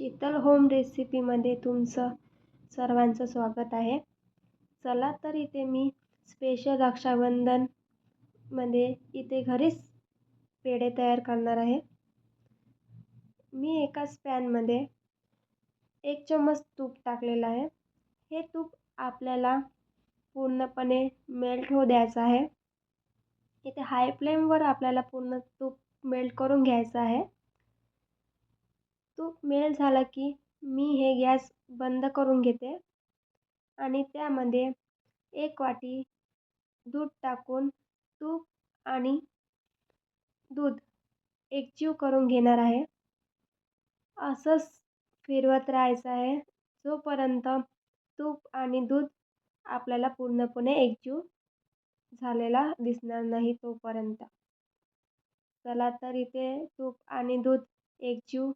Sheetal home रेसिपीमध्ये तुमचं सर्वांचं स्वागत आहे. चला तर इथे मी स्पेशल रक्षाबंधनमध्ये इथे घरीच पेढे तयार करणार आहे. मी एकाच पॅनमध्ये एक चम्मच तूप टाकलेलं आहे. हे तूप आपल्याला पूर्णपणे मेल्ट होऊ द्यायचं आहे. इथे हाय फ्लेमवर आपल्याला पूर्ण तूप मेल्ट करून घ्यायचं आहे. तूप मेल्ट झाला की मी हे गॅस बंद करून घेते आणि त्यामध्ये एक वाटी दूध टाकून तूप आणि दूध एकजीव करून घेणार आहे. असंच फिरवत राहायचं आहे. जोपर्यंत तूप आणि दूध आपल्याला पूर्णपणे एकजीव झालेला दिसणार नाही तोपर्यंत. चला तर इथे तूप आणि दूध एकजीव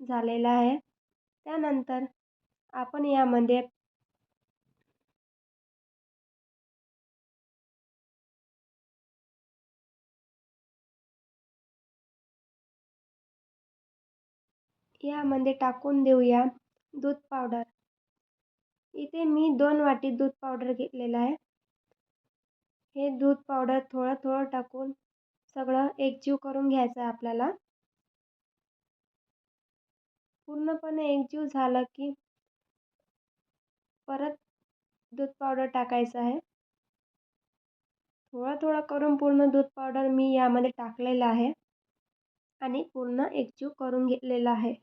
झालेला आहे. त्यानंतर आपण यामध्ये यामध्ये टाकून देऊया दूध पावडर. इथे मी दोन वाटी दूध पावडर घेतलेला आहे. हे दूध पावडर थोडं थोडं टाकून सगळं एकजीव करून घ्यायचं आहे आपल्याला. पूर्णपणे एकजीव झालं की परत दूध पावडर टाकायचं आहे. थोडं थोडं करून पूर्ण दूध पावडर मी यामध्ये टाकलेलं आहे. आणि पूर्ण एकजीव करून घेतलेलं आहे.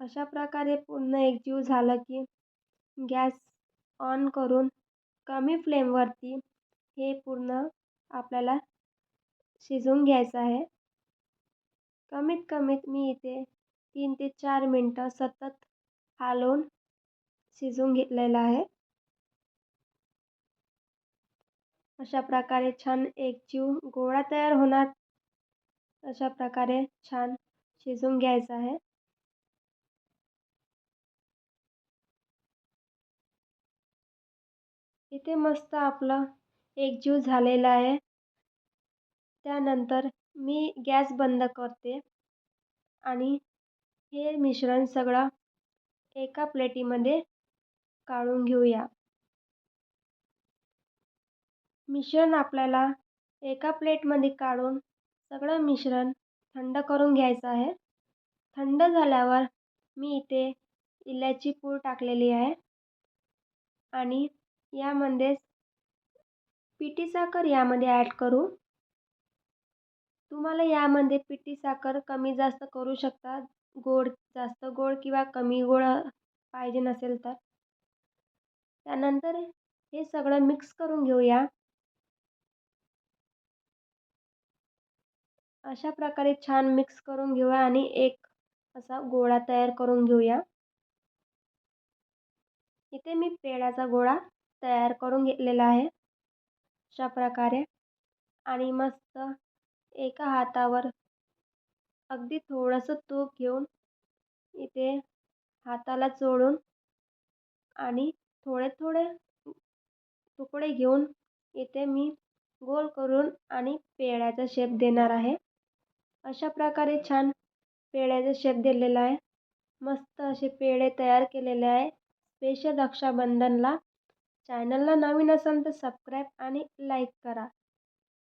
अशा प्रकारे पूर्ण एकजीव झालं की गॅस ऑन करून कमी फ्लेमवरती हे पूर्ण आपल्याला शिजवून घ्यायचं आहे. कमीत कमीत मी इथे तीन ते चार मिनटं सतत हालवून शिजवून घेतलेलं आहे. अशा प्रकारे छान एकजीव गोळा तयार होणार. अशा प्रकारे छान शिजवून घ्यायचं आहे. इथे मस्त आपलं एकजीव झालेलं आहे. त्यानंतर मी गॅस बंद करते. आणि हे मिश्रण सगळं एका प्लेटीमध्ये काढून घेऊया. मिश्रण आपल्याला एका प्लेटमध्ये काढून सगळं मिश्रण थंड करून घ्यायचं आहे. थंड झाल्यावर मी इथे इलायची पूड टाकलेली आहे आणि यामध्येच पिठी साखर यामध्ये ॲड करू. तुम्हाला यामध्ये पिठी साखर कमी जास्त करू शकता. गोड जास्त गोड किंवा कमी गोड पाहिजे नसेल तर. त्यानंतर हे सगळं मिक्स करून घेऊया. अशा प्रकारे छान मिक्स करून घेऊया आणि एक असा गोळा तयार करून घेऊया. इथे मी पेढ्याचा गोळा तयार करून घेतलेला आहे. अशा प्रकारे आणि मस्त एका हातावर. अगदी थोडंसं तूप घेऊन इथे हाताला चोळून आणि थोडे थोडे तुकडे घेऊन इथे मी गोल करून आणि पेढ्याचा शेप देणार आहे. अशा प्रकारे छान पेढ्याचा शेप दिलेला आहे. मस्त असे पेढे तयार केलेले आहे. स्पेशल रक्षाबंधनला चॅनलला नवीन असाल तर सबस्क्राईब आणि लाईक करा.